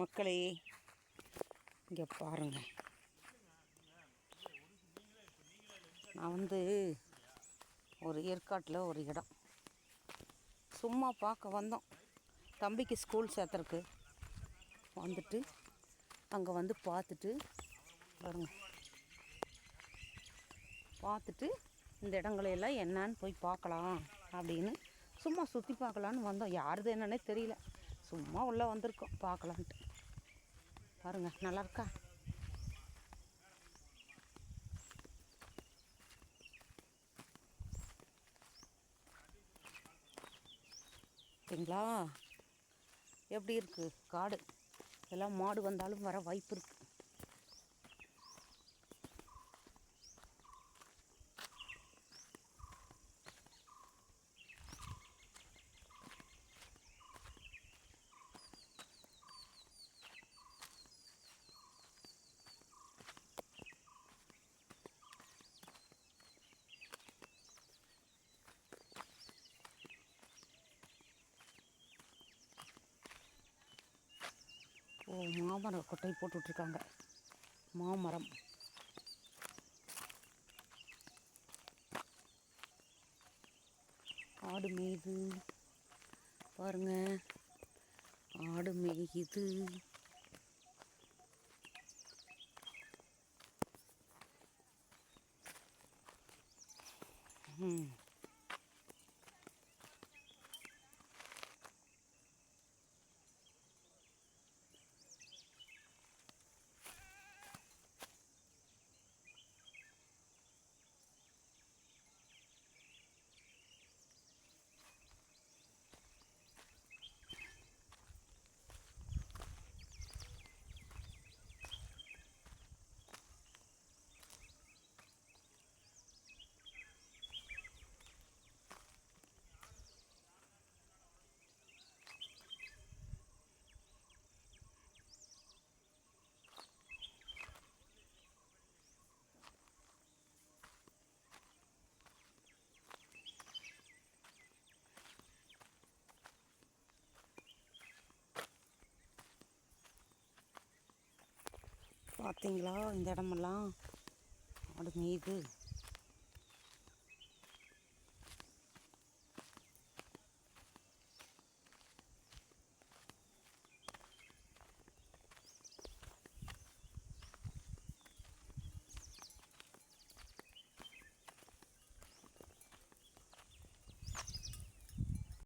மக்களே இங்கே பாருங்க. நான் வந்து ஒரு ஏற்காட்டில் ஒரு இடம். சும்மா பார்க்க வந்தோம். தம்பிக்கு ஸ்கூல் சேர்த்துறக்கு. வந்துட்டு அங்கே வந்து பார்த்துட்டு வருங்க பார்த்துட்டு இந்த இடங்களையெல்லாம் என்னன்னு போய் பார்க்கலாம் அப்படின்னு சும்மா சுற்றி பார்க்கலான்னு வந்தோம். யாருது என்னன்னே தெரியல. சும்மா உள்ளே வந்திருக்கோம் பார்க்கலான்ட்டு. பாருங்க நல்லா இருக்கா? சரிங்களா? எப்படி இருக்குது காடு. எல்லாம் மாடு வந்தாலும் வர வாய்ப்பு இருக்குது மாமர கொட்டை போட்டுட்ருக்காங்க. மாமரம். ஆடு மேய்து. பாருங்க. ஆடு மேய்து. ம் பார்த்தீங்களா இந்த இடமெல்லாம்? ஆடு மேய்து